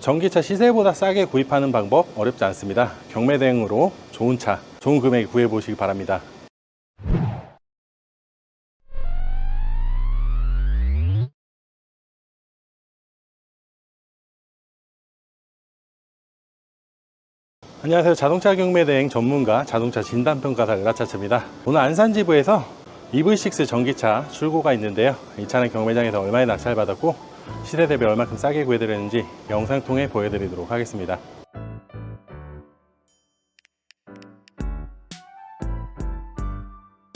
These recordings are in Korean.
전기차 시세보다 싸게 구입하는 방법 어렵지 않습니다. 경매 대행으로 좋은 차, 좋은 금액에 구해 보시기 바랍니다. 안녕하세요. 자동차 경매 대행 전문가 자동차 진단평가사 으라차차입니다. 오늘 안산지부에서 EV6 전기차 출고가 있는데요. 이 차는 경매장에서 얼마에 낙찰받았고 시세 대비 얼마큼 싸게 구해드렸는지 영상 통해 보여드리도록 하겠습니다.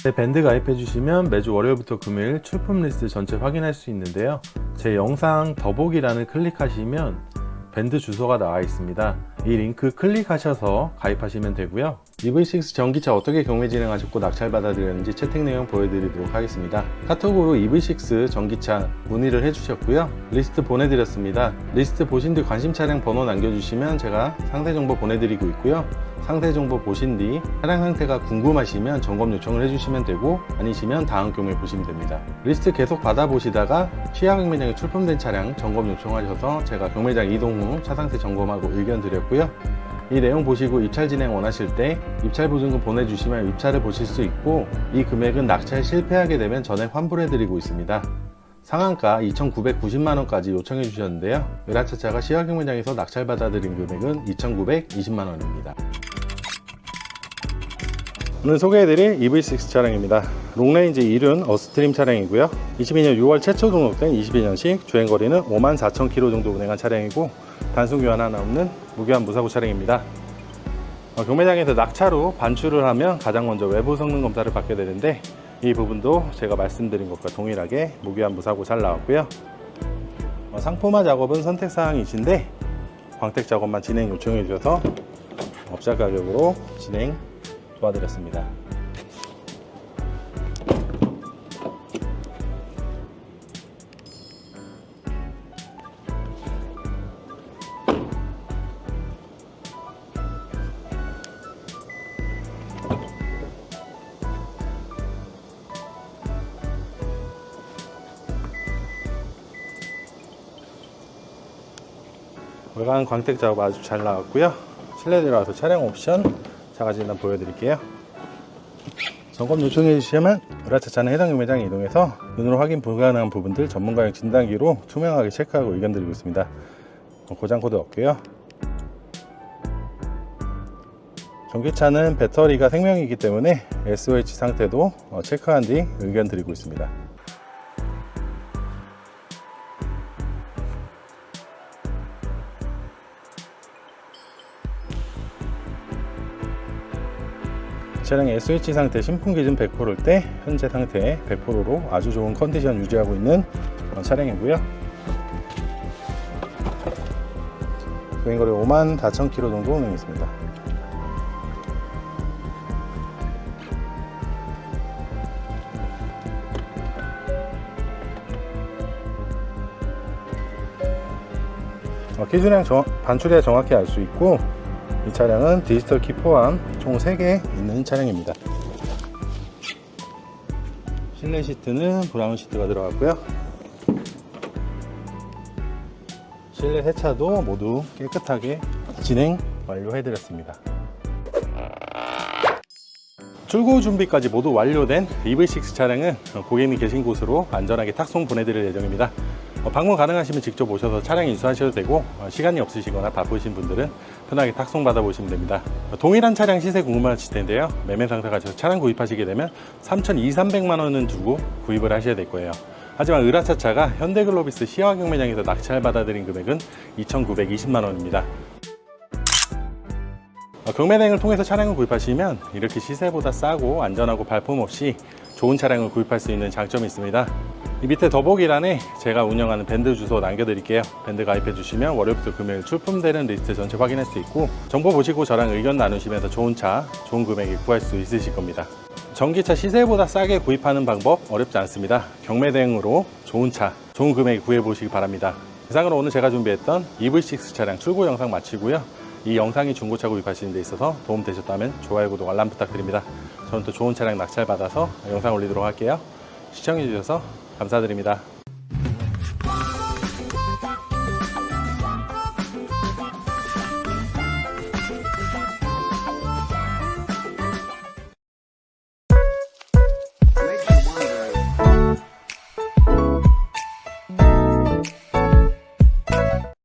제 밴드 가입해 주시면 매주 월요일부터 금요일 출품 리스트 전체 확인할 수 있는데요. 제 영상 더보기란을 클릭하시면 밴드 주소가 나와 있습니다. 이 링크 클릭하셔서 가입하시면 되고요. EV6 전기차 어떻게 경매 진행하셨고 낙찰 받아들였는지 채팅 내용 보여드리도록 하겠습니다. 카톡으로 EV6 전기차 문의를 해주셨고요. 리스트 보내드렸습니다. 리스트 보신 뒤 관심 차량 번호 남겨주시면 제가 상세 정보 보내드리고 있고요. 상세 정보 보신 뒤 차량 상태가 궁금하시면 점검 요청을 해주시면 되고 아니시면 다음 경우에 보시면 됩니다. 리스트 계속 받아보시다가 취하 경매장에 출품된 차량 점검 요청하셔서 제가 경매장 이동 후 차 상태 점검하고 의견 드렸고요. 이 내용 보시고 입찰 진행 원하실 때 입찰 보증금 보내주시면 입찰을 보실 수 있고 이 금액은 낙찰 실패하게 되면 전액 환불해드리고 있습니다. 상한가 2,990만원까지 요청해 주셨는데요. 으라차차가 시화경매장에서 낙찰 받아들인 금액은 2,920만원입니다. 오늘 소개해드릴 EV6 차량입니다. 롱레인지 1륜 어스트림 차량이고요. 22년 6월 최초 등록된 22년식 주행거리는 5만 4천 킬로 정도 운행한 차량이고 단속 교환 하나 없는 무교환 무사고 차량입니다. 어, 경매장에서 낙차로 반출을 하면 가장 먼저 외부 성능 검사를 받게 되는데 이 부분도 제가 말씀드린 것과 동일하게 무교환 무사고 잘 나왔고요. 어, 상품화 작업은 선택 사항이신데 광택 작업만 진행 요청해 주셔서 업자 가격으로 진행 도와드렸습니다. 외관 광택 작업 아주 잘 나왔고요. 실내 들어가서 차량 옵션 자가진단 보여드릴게요. 점검 요청해 주시면 으라차차는 해당 경매장에 이동해서 눈으로 확인 불가능한 부분들 전문가용 진단기로 투명하게 체크하고 의견 드리고 있습니다. 어, 고장 코드 없고요. 전기차는 배터리가 생명이기 때문에 SOH 상태도 어, 체크한 뒤 의견 드리고 있습니다. 차량의 SOH 상태 신품 기 준 100%일 때 현재 상태 100%로 아주 좋은 컨디션 유지하고 있는 그런 차량이고요. 주행거리 5만 4천 킬로 정도 운행했습니다. 어, 기준량 정- 반출량 정확히 알 수 있고 이 차량은 디지털 키 포함 총 3개 있는 차량입니다. 실내 시트는 브라운 시트가 들어갔고요. 실내 세차도 모두 깨끗하게 진행 완료해 드렸습니다. 출고 준비까지 모두 완료된 EV6 차량은 고객님 계신 곳으로 안전하게 탁송 보내드릴 예정입니다. 어, 방문 가능하시면 직접 오셔서 차량 인수하셔도 되고 어, 시간이 없으시거나 바쁘신 분들은 편하게 탁송 받아보시면 됩니다. 어, 동일한 차량 시세 궁금하실 텐데요. 매매 상사 가셔서 차량 구입하시게 되면 3,200~300만 원은 주고 구입을 하셔야 될 거예요. 하지만 으라차차가 현대글로비스 시화 경 매장에서 낙찰 받아들인 금액은 2,920만 원입니다. 어, 경매대행을 통해서 차량을 구입하시면 이렇게 시세보다 싸고 안전하고 발품 없이 좋은 차량을 구입할 수 있는 장점이 있습니다. 이 밑에 더보기란에 제가 운영하는 밴드 주소 남겨드릴게요. 밴드 가입해 주시면 월요일부터 금요일 출품되는 리스트 전체 확인할 수 있고 정보 보시고 저랑 의견 나누시면서 좋은 차, 좋은 금액에 구할 수 있으실 겁니다. 전기차 시세보다 싸게 구입하는 방법 어렵지 않습니다. 경매 대행으로 좋은 차, 좋은 금액에 구해 보시기 바랍니다. 이상으로 오늘 제가 준비했던 EV6 차량 출고 영상 마치고요. 이 영상이 중고차 구입하시는 데 있어서 도움 되셨다면 좋아요, 구독, 알람 부탁드립니다. 저는 또 좋은 차량 낙찰 받아서 영상 올리도록 할게요. 시청해 주셔서 감사드립니다.